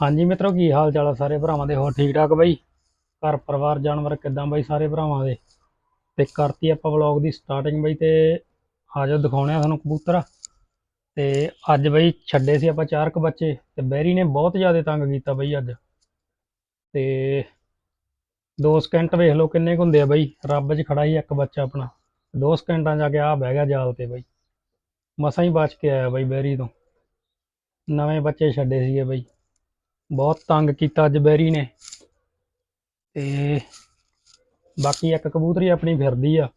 ਹਾਂਜੀ ਮਿੱਤਰੋ, ਕੀ ਹਾਲ ਚਾਲ ਆ ਸਾਰੇ ਭਰਾਵਾਂ ਦੇ? ਹੋਰ ਠੀਕ ਠਾਕ ਬਾਈ? ਘਰ ਪਰਿਵਾਰ, ਜਾਨਵਰ ਕਿੱਦਾਂ ਬਾਈ ਸਾਰੇ ਭਰਾਵਾਂ ਦੇ? ਤੇ ਕਰਤੀ ਆਪਾਂ ਵਲੌਗ ਦੀ ਸਟਾਰਟਿੰਗ ਬਾਈ ਤੇ ਆਜੋ ਦਿਖਾਉਣੇ ਆ ਤੁਹਾਨੂੰ ਕਬੂਤਰ। ਤੇ ਅੱਜ ਬਾਈ ਛੱਡੇ ਸੀ ਆਪਾਂ ਚਾਰ ਕੁ ਬੱਚੇ ਤੇ ਬੈਰੀ ਨੇ ਬਹੁਤ ਜ਼ਿਆਦਾ ਤੰਗ ਕੀਤਾ ਬਈ ਅੱਜ। ਤੇ ਦੋ ਸਕਿੰਟ ਵੇਖ ਲਓ ਕਿੰਨੇ ਕੁ ਹੁੰਦੇ ਆ ਬਾਈ। ਰੱਬ 'ਚ ਖੜਾ ਸੀ ਇੱਕ ਬੱਚਾ ਆਪਣਾ। ਦੋ ਸਕਿੰਟਾਂ ਜਾ ਕੇ ਆ ਬਹਿ ਗਿਆ ਜਾਲ ਤੇ ਬਾਈ। ਮਸਾਂ ਹੀ ਬਚ ਕੇ ਆਇਆ ਬਾਈ ਬੈਰੀ ਤੋਂ। ਨਵੇਂ ਬੱਚੇ ਛੱਡੇ ਸੀਗੇ ਬਾਈ। ਬਹੁਤ ਤੰਗ ਕੀਤਾ ਅੱਜ ਨੇ। ਤੇ ਬਾਕੀ ਇੱਕ ਕਬੂਤਰੀ ਆਪਣੀ ਫਿਰਦੀ ਆ।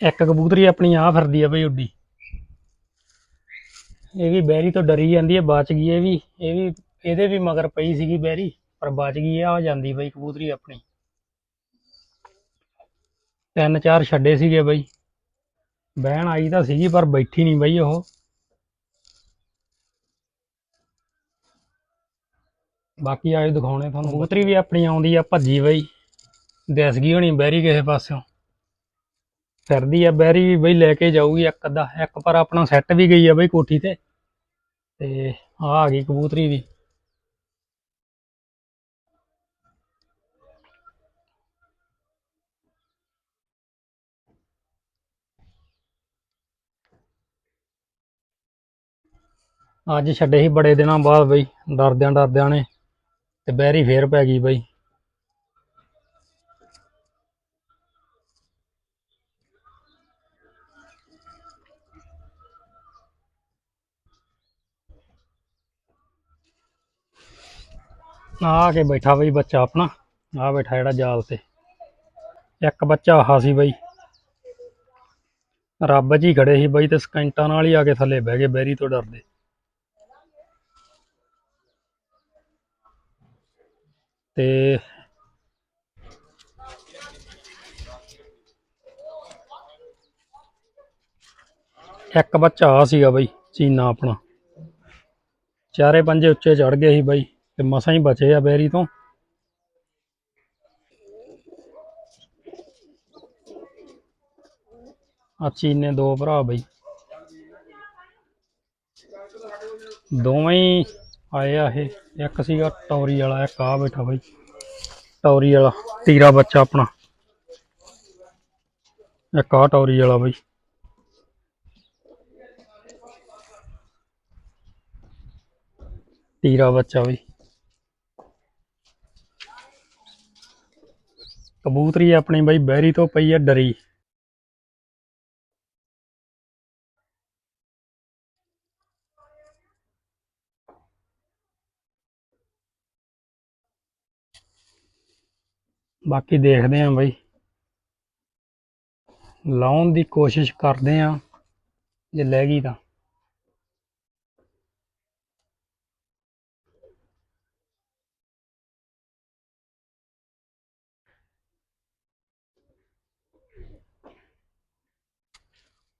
ਇੱਕ ਕਬੂਤਰੀ ਆਪਣੀ ਆ ਫਿਰਦੀ ਆ ਬਈ ਉੱਡੀ। ਇਹ ਵੀ ਬੈਰੀ ਤੋਂ ਡਰੀ ਜਾਂਦੀ ਹੈ, ਬਚ ਗਈ ਇਹ ਵੀ ਇਹ ਵੀ, ਇਹਦੇ ਵੀ ਮਗਰ ਪਈ ਸੀਗੀ ਬੈਰੀ ਪਰ ਬਚ ਗਈ ਆ ਜਾਂਦੀ ਬਈ ਕਬੂਤਰੀ ਆਪਣੀ। ਤਿੰਨ ਚਾਰ ਛੱਡੇ ਸੀਗੇ ਬਈ। ਬਹਿਣ ਆਈ ਤਾਂ ਸੀਗੀ, ਪਰ ਬੈਠੀ ਨਹੀਂ ਬਈ ਉਹ। ਬਾਕੀ ਆਏ ਦਿਖਾਉਣੇ ਤੁਹਾਨੂੰ। ਕਬੂਤਰੀ ਵੀ ਆਪਣੀ ਆਉਂਦੀ ਆ, ਭੱਜੀ ਬਈ। ਦਿਸ ਗਈ ਹੋਣੀ ਬੈਰੀ ਕਿਸੇ ਪਾਸਿਓਂ। ਫਿਰਦੀ ਆ ਬੈਰੀ ਵੀ ਬਈ, ਲੈ ਕੇ ਜਾਊਗੀ ਇੱਕ ਅੱਧਾ, ਇੱਕ ਪਰ ਆਪਣਾ ਸੈੱਟ ਵੀ ਗਈ ਆ ਬਈ ਕੋਠੀ ਤੇ। ਤੇ ਆ ਆ ਗਈ ਕਬੂਤਰੀ ਵੀ। ਅੱਜ ਛੱਡੇ ਸੀ ਬੜੇ ਦਿਨਾਂ ਬਾਅਦ ਬਈ ਡਰਦਿਆਂ ਡਰਦਿਆਂ ਨੇ ਤੇ ਬਹਿਰੀ ਫੇਰ ਪੈ ਗਈ ਬਈ। ਆ ਆ ਕੇ ਬੈਠਾ ਬਈ ਬੱਚਾ ਆਪਣਾ, ਆ ਬੈਠਾ ਜਿਹੜਾ ਜਾਲ ਤੇ। ਇੱਕ ਬੱਚਾ ਆਹਾ ਸੀ ਬਈ। ਰੱਬ ਜੀ ਖੜੇ ਸੀ ਬਈ ਤੇ ਸਕਿੰਟਾਂ ਨਾਲ ਹੀ ਆ ਕੇ ਥੱਲੇ ਬਹਿ ਗਏ ਬੈਰੀ ਤੋਂ ਡਰਦੇ। ਤੇ ਇੱਕ ਬੱਚਾ ਆ ਸੀਗਾ ਬਈ, ਚੀਨਾ ਆਪਣਾ। ਚਾਰੇ ਪੰਜੇ ਉੱਚੇ ਚੜ ਗਏ ਸੀ ਬਾਈ। ਤੇ ਮਸਾਂ ਹੀ ਬਚੇ ਆ ਬੈਰੀ ਤੋਂ। ਆ ਚੀਨੇ ਦੋ ਭਰਾ ਬਈ। ਦੋਵੇਂ ਹੀ ਆਏ ਆ ਇਹ। ਇੱਕ ਸੀਗਾ ਟੌਰੀ ਵਾਲਾ, ਇੱਕ ਆ ਬੈਠਾ ਬਾਈ। ਟੌਰੀ ਵਾਲਾ, ਤੀਰਾ ਬੱਚਾ ਆਪਣਾ। ਇੱਕ ਆ ਟੌਰੀ ਵਾਲਾ ਬਈ। ਤੀਰਾ ਬੱਚਾ ਬਈ। ਕਬੂਤਰੀ ਆਪਣੀ ਬਈ ਬਹਿਰੀ ਤੋਂ ਪਈ ਆ ਡਰੀ। ਬਾਕੀ ਦੇਖਦੇ ਆਂ ਬਈ। ਲਾਉਣ ਦੀ ਕੋਸ਼ਿਸ਼ ਕਰਦੇ ਆਂ, ਜੇ ਲੈ ਗਈ ਤਾਂ।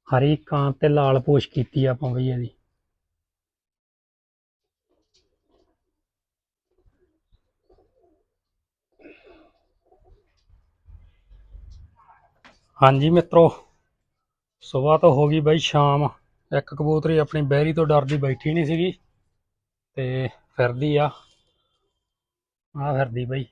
ਹਰੀ ਕਾਂ ਤੇ ਲਾਲ ਪੋਸ਼ ਕੀਤੀ ਆ ਆਪਾਂ ਬਈ ਇਹਦੀ। ਹਾਂਜੀ ਮਿੱਤਰੋ, ਸਵੇਰ ਤੋਂ ਹੋ ਗਈ ਬਈ ਸ਼ਾਮ। ਇੱਕ ਕਬੂਤਰੀ ਆਪਣੀ ਬਹਿਰੀ ਤੋਂ ਡਰਦੀ ਬੈਠੀ ਨਹੀਂ ਸੀਗੀ ਤੇ ਫਿਰਦੀ ਆ। ਆ ਫਿਰਦੀ ਬਈ।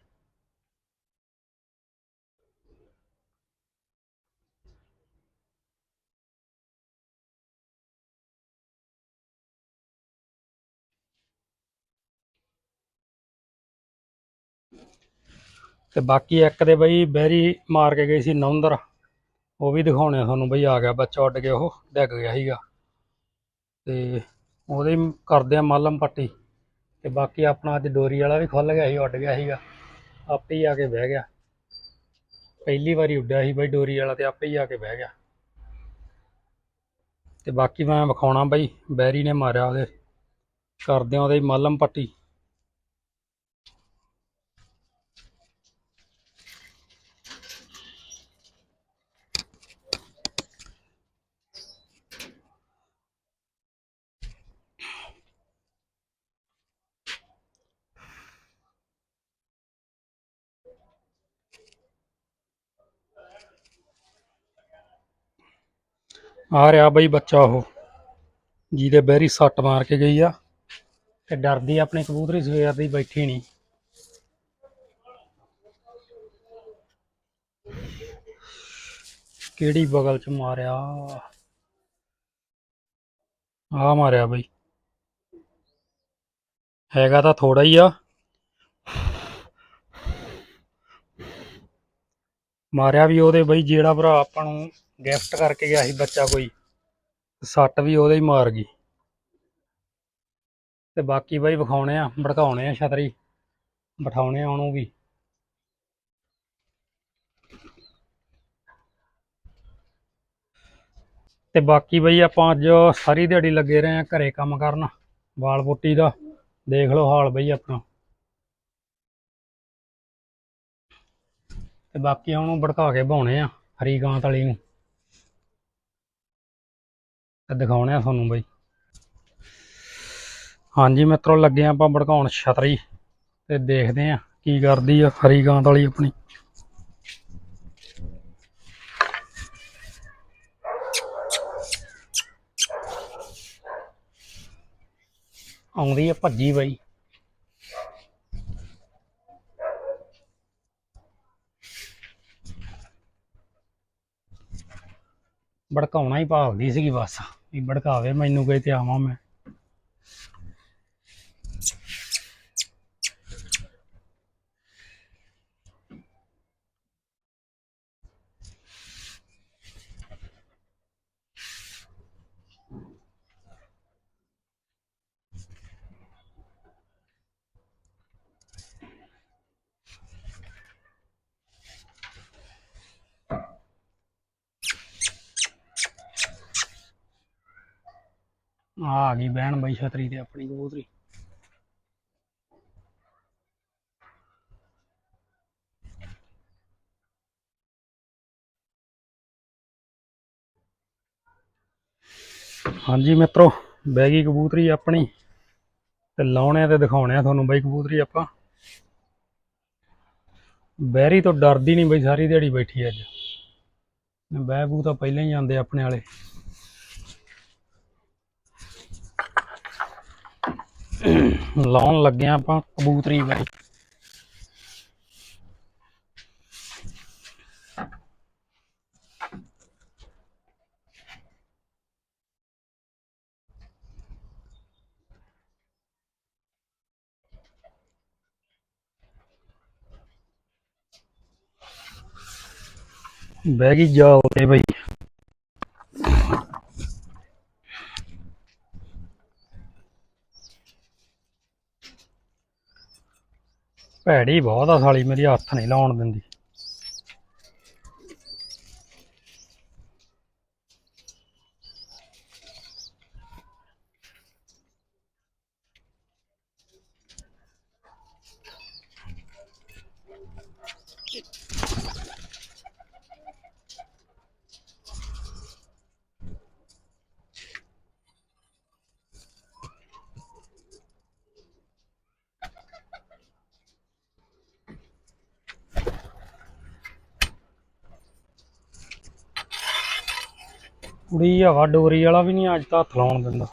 ਤੇ ਬਾਕੀ ਇੱਕ ਦੇ ਬਈ ਬਹਿਰੀ ਮਾਰ ਕੇ ਗਈ ਸੀ ਨੌਂਦਰ। ਉਹ ਵੀ ਦਿਖਾਉਣੇ ਆ ਤੁਹਾਨੂੰ ਬਈ ਆ ਗਿਆ ਬੱਚਾ ਉੱਡ ਕੇ ਉਹ, ਡਿੱਗ ਗਿਆ ਸੀਗਾ। ਤੇ ਉਹਦੇ ਵੀ ਕਰਦੇ ਆ ਮਲਮ ਪੱਟੀ। ਤੇ ਬਾਕੀ ਆਪਣਾ ਅੱਜ ਡੋਰੀ ਵਾਲਾ ਵੀ ਖੁੱਲ ਗਿਆ ਸੀ, ਉੱਡ ਗਿਆ ਸੀਗਾ। ਆਪੇ ਹੀ ਆ ਕੇ ਬਹਿ ਗਿਆ। ਪਹਿਲੀ ਵਾਰੀ ਉੱਡਿਆ ਸੀ ਬਈ ਡੋਰੀ ਵਾਲਾ ਤੇ ਆਪੇ ਹੀ ਆ ਕੇ ਬਹਿ ਗਿਆ। ਤੇ ਬਾਕੀ ਮੈਂ ਵਿਖਾਉਣਾ ਬਈ ਬੈਰੀ ਨੇ ਮਾਰਿਆ ਉਹਦੇ। ਕਰਦੇ ਆ ਉਹਦੇ ਮਲਮ ਪੱਟੀ। ਆ ਰਿਹਾ ਬਈ ਬੱਚਾ ਉਹ, ਜਿਹਦੇ ਬਹਿਰੀ ਸੱਟ ਮਾਰ ਕੇ ਗਈ ਆ ਤੇ ਡਰਦੀ ਆਪਣੀ ਕਬੂਤਰੀ ਸਵੇਰ ਦੀ ਬੈਠੀ ਨਹੀਂ। ਕਿਹੜੀ ਬਗਲ ਚ ਮਾਰਿਆ? ਆ ਮਾਰਿਆ ਬਈ। ਹੈਗਾ ਤਾਂ ਥੋੜਾ ਹੀ ਆ। ਮਾਰਿਆ ਵੀ ਉਹਦੇ ਬਈ ਜਿਹੜਾ ਭਰਾ ਆਪਾਂ ਨੂੰ ਗਿਫਟ ਕਰਕੇ ਗਿਆ ਸੀ ਬੱਚਾ ਕੋਈ, ਸੱਟ ਵੀ ਉਹਦੇ ਹੀ ਮਾਰ ਗਈ। ਤੇ ਬਾਕੀ ਬਈ ਵਿਖਾਉਣੇ ਆ, ਭੜਕਾਉਣੇ ਆ ਛਤਰੀ, ਬਿਠਾਉਣੇ ਆ ਉਹਨੂੰ ਵੀ। ਤੇ ਬਾਕੀ ਬਈ ਆਪਾਂ ਅੱਜ ਸਾਰੀ ਦਿਹਾੜੀ ਲੱਗੇ ਰਹੇ ਆ ਘਰੇ ਕੰਮ ਕਰਨ, ਵਾਲ ਪੁੱਟੀ ਦਾ, ਦੇਖ ਲਓ ਹਾਲ ਬਈ ਆਪਣਾ। ਤੇ ਬਾਕੀ ਉਹਨੂੰ ਭੜਕਾ ਕੇ ਬਾਉਣੇ ਆ, ਹਰੀ ਗਾਂਤ ਵਾਲੀ ਨੂੰ। ਤੇ ਦਿਖਾਉਣੇ ਆ ਤੁਹਾਨੂੰ ਬਈ। ਹਾਂਜੀ ਮਿੱਤਰੋ, ਲੱਗੇ ਆਪਾਂ ਭੜਕਾਉਣ ਛਤਰੀ ਤੇ ਦੇਖਦੇ ਆ ਕੀ ਕਰਦੀ ਆ ਹਰੀ ਗਾਂਤ ਵਾਲੀ ਆਪਣੀ। ਆਉਂਦੀ ਆ ਭੱਜੀ ਬਈ। ਭੜਕਾਉਣਾ ਹੀ ਭਾਲਦੀ ਸੀਗੀ ਬਸ ਵੀ ਭੜਕਾਵੇ ਮੈਨੂੰ ਕੋਈ ਤੇ ਆਵਾਂ ਮੈਂ। ਆ ਆ ਗਈ ਬਹਿਣ ਬਈ ਛਤਰੀ ਤੇ ਆਪਣੀ ਕਬੂਤਰੀ। ਹਾਂਜੀ ਮਿੱਤਰੋ, ਬਹਿ ਗਈ ਕਬੂਤਰੀ ਆਪਣੀ ਤੇ ਲਾਉਣੇ ਤੇ ਦਿਖਾਉਣੇ ਆ ਤੁਹਾਨੂੰ ਬਈ ਕਬੂਤਰੀ ਆਪਾਂ। ਬਹਿਰੀ ਤੋਂ ਡਰਦੀ ਨਹੀਂ ਬਈ ਸਾਰੀ ਦਿਹਾੜੀ ਬੈਠੀ ਅੱਜ। ਬਹਿ ਬੂ ਤਾਂ ਪਹਿਲਾਂ ਹੀ ਜਾਂਦੇ ਆਪਣੇ ਵਾਲੇ। ਲਾਉਣ ਲੱਗੇ ਆਂ ਆਪਾਂ ਕਬੂਤਰੀ ਬਾਈ ਬਹਿ ਗਈ ਜਾਲ ਤੇ ਬਈ। ਭੈੜੀ ਬਹੁਤ ਆ ਸਾਲੀ ਮੇਰੀ ਹੱਥ ਨਹੀਂ ਲਾਉਣ ਦਿੰਦੀ। ਕੁੜੀ ਹਵਾ ਡੋਰੀ ਵਾਲਾ ਵੀ ਨਹੀਂ ਅੱਜ ਤਾਂ ਹੱਥ ਲਾਉਣ ਦਿੰਦਾ।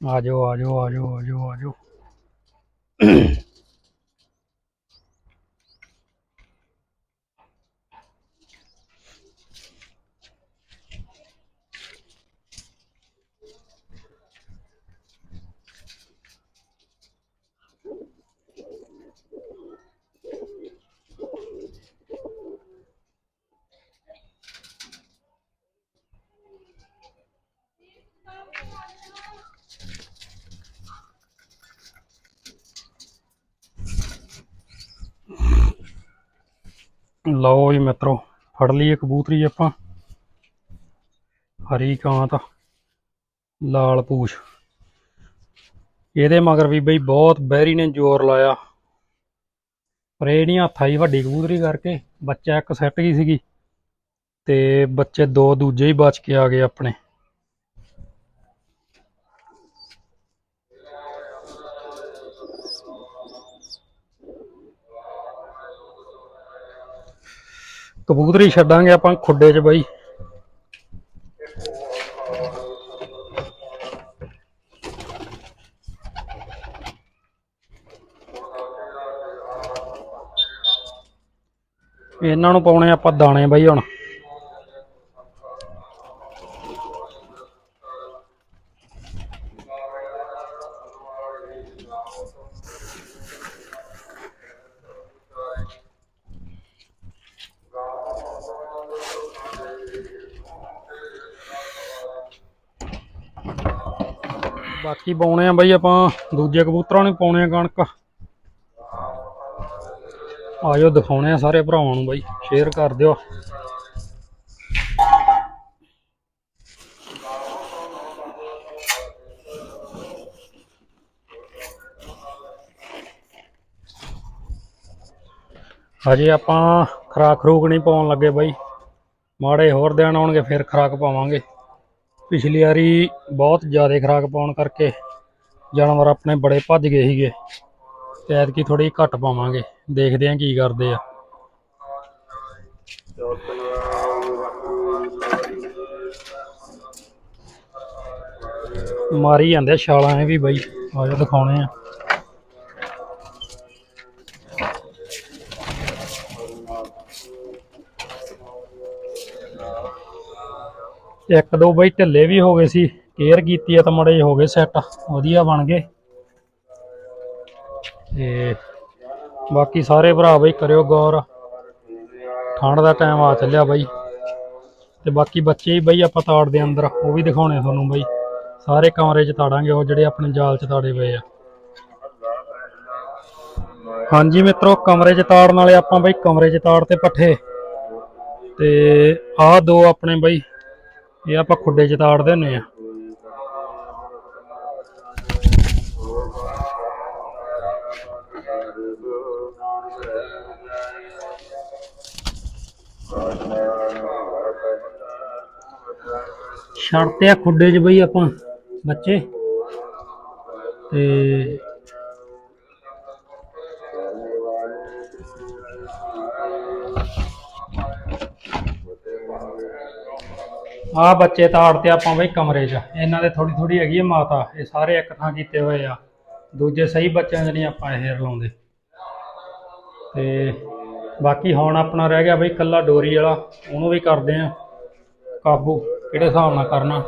ਆ ਜਾਓ ਆ ਜਾਓ, ਆ ਲਓ ਜੀ ਮਿੱਤਰੋ, ਫੜ ਲਈਏ ਕਬੂਤਰੀ ਆਪਾਂ। ਹਰੀ ਕਾਂਤ, ਲਾਲ ਪੂਛ। ਇਹਦੇ ਮਗਰ ਵੀ ਬਈ ਬਹੁਤ ਬਹਿਰੀ ਨੇ ਜ਼ੋਰ ਲਾਇਆ। ਪਰ ਇਹ ਨਹੀਂ ਹੱਥ ਆਈ ਵੱਡੀ ਕਬੂਤਰੀ ਕਰਕੇ, ਬੱਚਾ ਇੱਕ ਸੈੱਟ ਗਈ ਸੀਗੀ। ਤੇ ਬੱਚੇ ਦੋ ਦੂਜੇ ਹੀ ਬਚ ਕੇ ਆ ਗਏ ਆਪਣੇ। ਕਬੂਤਰੀ ਛੱਡਾਂਗੇ ਆਪਾਂ ਖੁੱਡੇ 'ਚ ਬਾਈ। ਇਹਨਾਂ ਨੂੰ ਪਾਉਣੇ ਆਪਾਂ ਦਾਣੇ ਬਾਈ ਹੁਣ। ਬਾਕੀ ਪਾਉਣੇ ਆ ਬਾਈ ਆਪਾਂ, ਦੂਜੇ ਕਬੂਤਰਾਂ ਨੂੰ ਪਾਉਣੇ ਆ ਕਣਕ। ਆਜੋ ਦਿਖਾਉਣੇ ਆ ਸਾਰੇ ਭਰਾਵਾਂ ਨੂੰ ਬਾਈ ਸ਼ੇਅਰ ਕਰ ਦਿਓ। ਹਜੇ ਆਪਾਂ ਖਰਾਕ ਖਰੂਕ ਨਹੀਂ ਪਾਉਣ ਲੱਗੇ ਬਾਈ। ਮਾੜੇ ਹੋਰ ਦਿਨ ਆਉਣਗੇ, ਫਿਰ ਖਰਾਕ ਪਾਵਾਂਗੇ। ਪਿਛਲੀ ਵਾਰੀ ਬਹੁਤ ਜ਼ਿਆਦਾ ਖਰਾਕ ਪਾਉਣ ਕਰਕੇ ਜਾਨਵਰ ਆਪਣੇ ਬੜੇ ਭੱਜ ਗਏ ਸੀਗੇ। ਤੇ ਐਤਕੀ ਥੋੜੀ ਘੱਟ ਪਾਵਾਂਗੇ। ਦੇਖਦੇ ਆਂ ਕੀ ਕਰਦੇ ਆ। ਮਾਰੀ ਜਾਂਦੇ ਛਾਲਾਂ ਇਹ ਵੀ ਬਾਈ। ਆਜੋ ਦਿਖਾਉਣੇ ਆ। ਇੱਕ ਦੋ ਬਈ ਢਿੱਲੇ ਵੀ ਹੋ ਗਏ ਸੀ ਕੇਅਰ ਕੀਤੀ ਆ ਤਾਂ ਮੜੇ ਹੋ ਗਏ ਸੈੱਟ ਵਧੀਆ ਬਣ ਗਏ। ਤੇ ਬਾਕੀ ਸਾਰੇ ਭਰਾ ਬਈ ਕਰਿਓ ਗੌਰ। ਠੰਡ ਦਾ ਟਾਈਮ ਆ ਚੱਲਿਆ ਬਾਈ। ਤੇ ਬਾਕੀ ਬੱਚੇ ਹੀ ਬਈ ਆਪਾਂ ਤਾੜਦੇ ਅੰਦਰ, ਉਹ ਵੀ ਦਿਖਾਉਣੇ ਤੁਹਾਨੂੰ ਬਈ। ਸਾਰੇ ਕਮਰੇ 'ਚ ਤਾੜਾਂਗੇ, ਉਹ ਜਿਹੜੇ ਆਪਣੇ ਜਾਲ 'ਚ ਤਾੜੇ ਪਏ ਆ। ਹਾਂਜੀ ਮਿੱਤਰੋ, ਕਮਰੇ 'ਚ ਤਾੜਨ ਵਾਲੇ ਆਪਾਂ ਬਈ ਕਮਰੇ 'ਚ ਤਾੜ ਤੇ ਪੱਠੇ। ਤੇ ਆਹ ਦੋ ਆਪਣੇ ਬਈ ਇਹ ਆਪਾਂ ਖੁੱਡੇ 'ਚ ਤਾੜਦੇ ਹੁੰਨੇ ਆ ਛੱਡਤੇ ਆ ਖੁੱਡੇ 'ਚ ਬਈ ਆਪਾਂ, ਬੱਚੇ। ਤੇ ਆ ਬੱਚੇ ਤਾੜ ਤੇ ਆਪਾਂ ਬਈ ਕਮਰੇ 'ਚ। ਇਹਨਾਂ ਦੇ ਥੋੜੀ ਥੋੜੀ ਹੈਗੀ ਹੈ ਮਾਤਾ। ਇਹ ਸਾਰੇ ਇੱਕ ਥਾਂ ਕੀਤੇ ਹੋਏ ਆ। ਦੂਜੇ ਸਹੀ ਬੱਚਿਆਂ ਦੇ ਨਹੀਂ ਆਪਾਂ ਇਹ ਰਲਾਉਂਦੇ ਤੇ ਬਾਕੀ ਹੁਣ ਆਪਣਾ ਰਹਿ ਗਿਆ ਬਈ ਕੱਲਾ ਡੋਰੀ ਵਾਲਾ। ਉਹਨੂੰ ਵੀ ਕਰਦੇ ਆ ਕਾਬੂ, ਕਿਹੜੇ ਹਿਸਾਬ ਨਾਲ ਕਰਨਾ।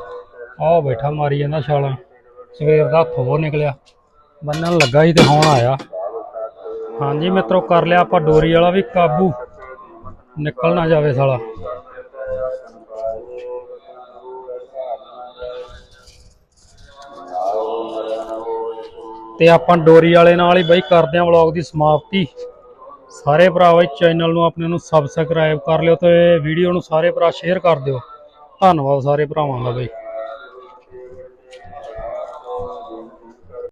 ਆਹ ਬੈਠਾ ਮਾਰੀ ਜਾਂਦਾ ਛਾਲਾਂ। ਸਵੇਰ ਦਾ ਹੱਥੋਂ ਉਹ ਨਿਕਲਿਆ। ਬੰਨਣ ਲੱਗਾ ਸੀ ਤੇ ਹੁਣ ਆਇਆ। ਹਾਂਜੀ ਮਿੱਤਰੋ, ਕਰ ਲਿਆ ਆਪਾਂ ਡੋਰੀ ਵਾਲਾ ਵੀ ਕਾਬੂ। ਨਿਕਲ ਨਾ ਜਾਵੇ ਸਾਲਾ। ਤੇ ਆਪਾਂ ਡੋਰੀ ਵਾਲੇ ਨਾਲ ਹੀ ਬਾਈ ਕਰਦੇ ਆਂ ਵਲੌਗ ਦੀ ਸਮਾਪਤੀ। ਸਾਰੇ ਭਰਾ ਬਾਈ ਚੈਨਲ ਨੂੰ ਆਪਣੇ ਨੂੰ ਸਬਸਕ੍ਰਾਈਬ ਕਰ ਲਿਓ ਤੇ ਵੀਡੀਓ ਨੂੰ ਸਾਰੇ ਭਰਾ ਸ਼ੇਅਰ ਕਰ ਦਿਓ। ਧੰਨਵਾਦ ਸਾਰੇ ਭਰਾਵਾਂ ਦਾ ਬਾਈ।